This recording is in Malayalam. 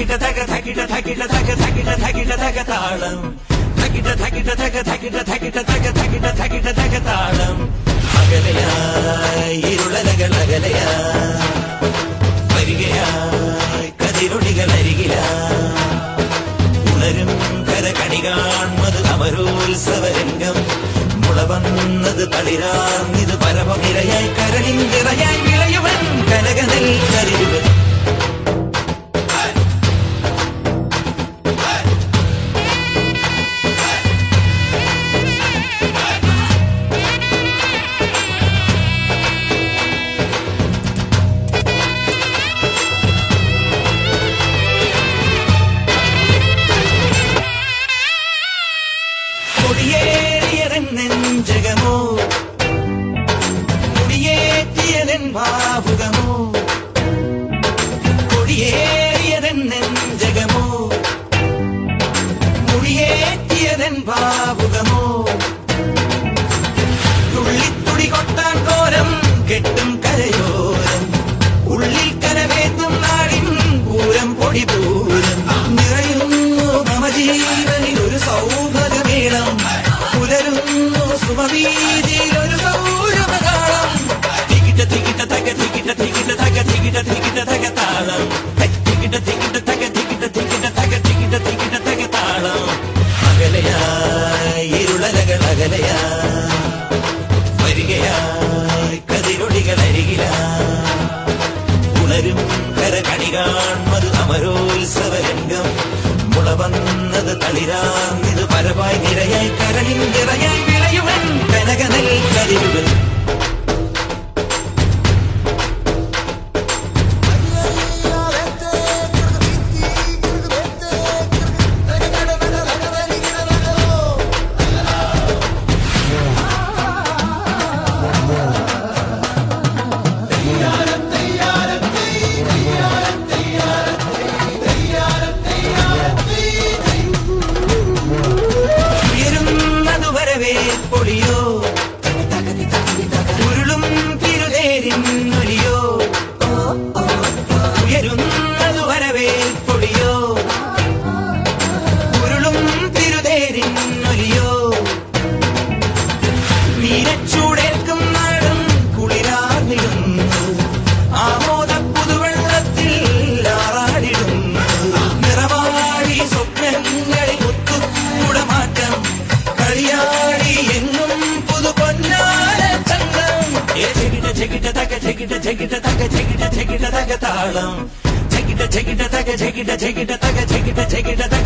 തകിട തക തകിട തകിട തക തകിട തകിട തക താളം. തകിട തകിട തക തകിട തകിട തക തകിട തകിട തക താളം. അകലയായി ഇരുളലകൾ അകലയായി വരികയായി കതിരൊളികൾ അരികിലായി ഉണരും കരകണി കാൺമത് അമരോത്സവരംഗം. മുളവന്നത് തളിരാർന്നിത് പരമനിരയായി നിറയായി വിളയുവൻ കനകനൽ കരിയുവൻ ഭാവുകമോ കൊടിയേറിയതൻ നെഞ്ചകമോ മുടിയേറ്റിയതെൻ ഭാവുകമോ തുള്ളിത്തുടി കൊട്ടാൻ കോരം കെട്ടും കരയോരം. ഉള്ളിൽ കരവേത്തും നാടിൻ പൂരം പൊടി താളം തികിട്ട തികിട്ട തക തികിട്ട തികിട്ട തക തികിട്ട തികിട്ട തക താളം. അകലയായി ഇരുളലകൾ അകലയായി വരികയായി കതിരൊളികൾ അരികിലായി ഉണരും കരകണി കാൺമത് അമരോത്സവരംഗം. മുളവന്നത് തളിരാർന്നിത് പരവായി നിരയായി കരളിൻ നിറയായി വിളയുവൻ കനകനൽ കരിവുകൾ ചെകിട ചെകിട തക ചെകിട ചെകിട തക താളം ചെകിട ചെകിട തക ചെകിട ചെകിട തക ചെകിട ചെകിട തക താളം